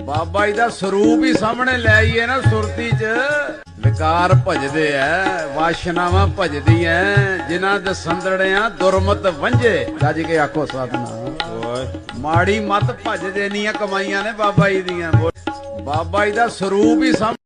ਬਾਬਾ ਜੀ ਦਾ ਸਰੂਪ ਹੀ ਸਾਹਮਣੇ ਲੈ ਆਈਏ ਨਾ ਸੁਰਤੀ 'ਚ। ਵਿਕਾਰ ਭਜਦੇ ਐ ਵਾਸ਼ਨਾਵਾਂ ਭਜਦੀਆਂ ਜਿਨ੍ਹਾਂ ਦੇ ਸੰਦੜਿਆਂ ਦੁਰਮਤ ਵੰਝੇ। ਗੱਜ ਕੇ ਆਖੋ ਸਾਧਨਾ ਮਾੜੀ ਮਤ ਭਜਦੇ ਨਹੀਂ ਆ ਕਮਾਈਆਂ ਨੇ ਬਾਬਾ ਜੀ ਦੀਆਂ। ਬਾਬਾ ਜੀ ਦਾ ਸਰੂਪ ਹੀ ਸਾਹਮਣੇ